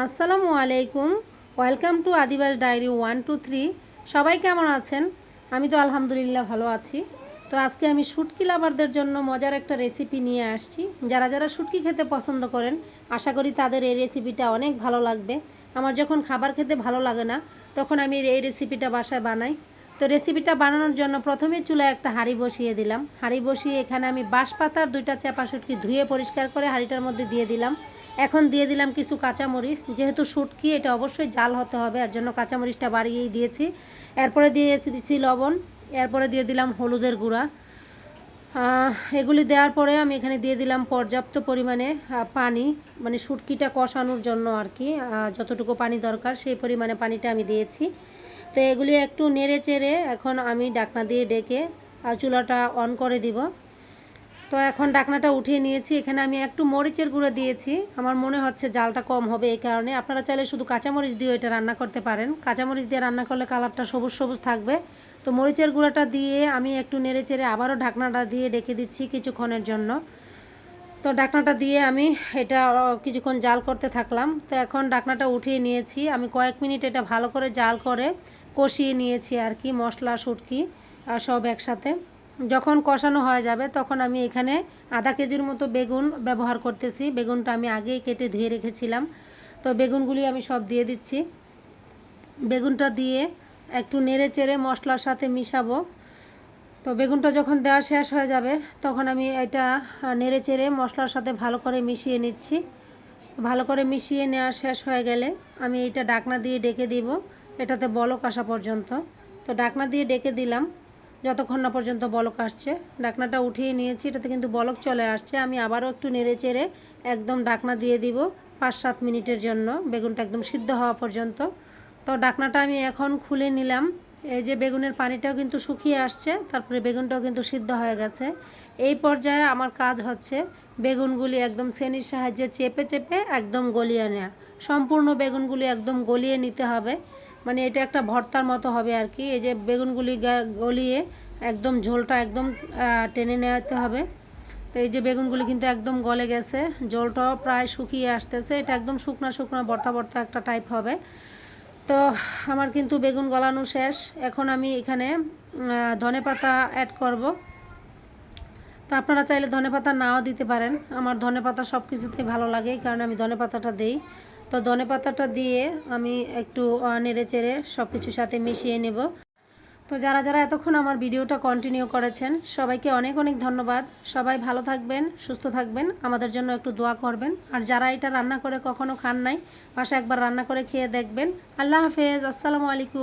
আসসালামু আলাইকুম। Welcome to Adibas diary one two three. সবাই কেমন আছেন? আমি তো আলহামদুলিল্লাহ ভালো আছি। তো আজকে আমি শুটকি লাভারদের জন্য মজার একটা রেসিপি নিয়ে আসছি। যারা যারা শুটকি খেতে পছন্দ করেন, আশা করি তাদের এই রেসিপিটা অনেক ভালো লাগবে। আমার যখন খাবার খেতে ভালো লাগে না, তখন আমি এই রেসিপিটা বাসায় বানাই। তো রেসিপিটা বানানোর জন্য প্রথমে চুলায় একটা হাঁড়ি বসিয়ে দিলাম। হাঁড়ি বসিয়ে এখানে আমি বাঁশ পাতার দুইটা চাপা শুটকি ধুয়ে পরিষ্কার করে হাঁড়িটার মধ্যে দিয়ে দিলাম। এখন দিয়ে দিলাম কিছু কাঁচামরিচ। যেহেতু শুটকি এটা অবশ্যই জাল হতে হবে, এর জন্য কাঁচামরিচটা বাড়িয়েই দিয়েছি। এরপরে দিয়েছি দিচ্ছি লবণ, এরপরে দিয়ে দিলাম হলুদের গুঁড়া। এগুলি দেওয়ার পরে আমি এখানে দিয়ে দিলাম পর্যাপ্ত পরিমাণে পানি মানে শুটকিটা কষানোর জন্য আর কি। যতটুকু পানি দরকার, সেই পরিমাণে পানিটা আমি দিয়েছি। তো এগুলি একটু নেড়ে চেড়ে এখন আমি ডাকনা দিয়ে ডেকে চুলাটা অন করে দিব। তো এখন ডাকনাটা উঠিয়ে নিয়েছি। এখানে আমি একটু মরিচের গুঁড়ো দিয়েছি। আমার মনে হচ্ছে জালটা কম হবে এই কারণে। আপনারা চাইলে শুধু কাঁচামরিচ দিয়ে এটা রান্না করতে পারেন। কাঁচামরিচ দিয়ে রান্না করলে কালারটা সবুজ সবুজ থাকবে। তো মরিচের গুঁড়োটা দিয়ে আমি একটু নেড়ে চেড়ে আবারও ঢাকনাটা দিয়ে ডেকে দিচ্ছি কিছুক্ষণের জন্য। তো ডাকনাটা দিয়ে আমি এটা কিছুক্ষণ জাল করতে থাকলাম। তো এখন ডাকনাটা উঠিয়ে নিয়েছি। আমি কয়েক মিনিট এটা ভালো করে জাল করে কষিয়ে নিয়েছি আর কি, মশলা, শুটকি আর সব একসাথে। যখন কষানো হয়ে যাবে তখন আমি এখানে আধা কেজির মতো বেগুন ব্যবহার করতেছি। বেগুনটা আমি আগেই কেটে ধুয়ে রেখেছিলাম। তো বেগুনগুলি আমি সব দিয়ে দিচ্ছি। বেগুনটা দিয়ে একটু নেড়ে চেড়ে মশলার সাথে মিশাবো। তো বেগুনটা যখন দেওয়া শেষ হয়ে যাবে তখন আমি এটা নেড়ে চেড়ে মশলার সাথে ভালো করে মিশিয়ে নিচ্ছি। ভালো করে মিশিয়ে নেওয়া শেষ হয়ে গেলে আমি এটা ডাকনা দিয়ে ডেকে দিব। এটাতে বলক আসা পর্যন্ত। তো ডাকনা দিয়ে ডেকে দিলাম। যতক্ষণ না পর্যন্ত বলক আসছে, ডাকনাটা উঠিয়ে নিয়েছি। এটাতে কিন্তু বলক চলে আসছে। আমি আবারও একটু নেড়ে চেড়ে একদম ডাকনা দিয়ে দিব পাঁচ সাত মিনিটের জন্য। বেগুনটা একদম সিদ্ধ হওয়া পর্যন্ত। তো ডাকনাটা আমি এখন খুলে নিলাম। এই যে বেগুনের পানিটাও কিন্তু শুকিয়ে আসছে, তারপরে বেগুনটাও কিন্তু সিদ্ধ হয়ে গেছে। এই পর্যায়ে আমার কাজ হচ্ছে বেগুনগুলি একদম সেনির সাহায্যে চেপে চেপে একদম গলিয়ে নেওয়া। সম্পূর্ণ বেগুনগুলি একদম গলিয়ে নিতে হবে। মানে এটা একটা ভর্তার মতো হবে আর কি। এই যে বেগুনগুলি গলিয়ে একদম ঝোলটা একদম টেনে নেওয়াতে হবে। তো এই যে বেগুনগুলি কিন্তু একদম গলে গেছে জলটাও প্রায় শুকিয়ে আসতেছে। এটা একদম শুকনো শুকনো ভর্তা ভর্তা একটা টাইপ হবে। তো আমার কিন্তু বেগুন গলানো শেষ। এখন আমি এখানে ধনে পাতা অ্যাড করব। তো আপনারা চাইলে ধনে পাতা নাও দিতে পারেন। আমার ধনে পাতা সব কিছুতেই ভালো লাগে, কারণে আমি ধনে পাতাটা দিই। তো ধনে পাতাটা দিয়ে আমি একটু নেড়ে চেড়ে সব কিছুর সাথে মিশিয়ে নেব। তো যারা যারা এতক্ষণ আমার ভিডিওটা কন্টিনিউ করেছেন, সবাইকে অনেক অনেক ধন্যবাদ। সবাই ভালো থাকবেন, সুস্থ থাকবেন, আমাদের জন্য একটু দোয়া করবেন। আর যারা এটা রান্না করে কখনো খান নাই বাসা একবার রান্না করে খেয়ে দেখবেন। আল্লাহ হাফেজ, আসসালামু আলাইকুম।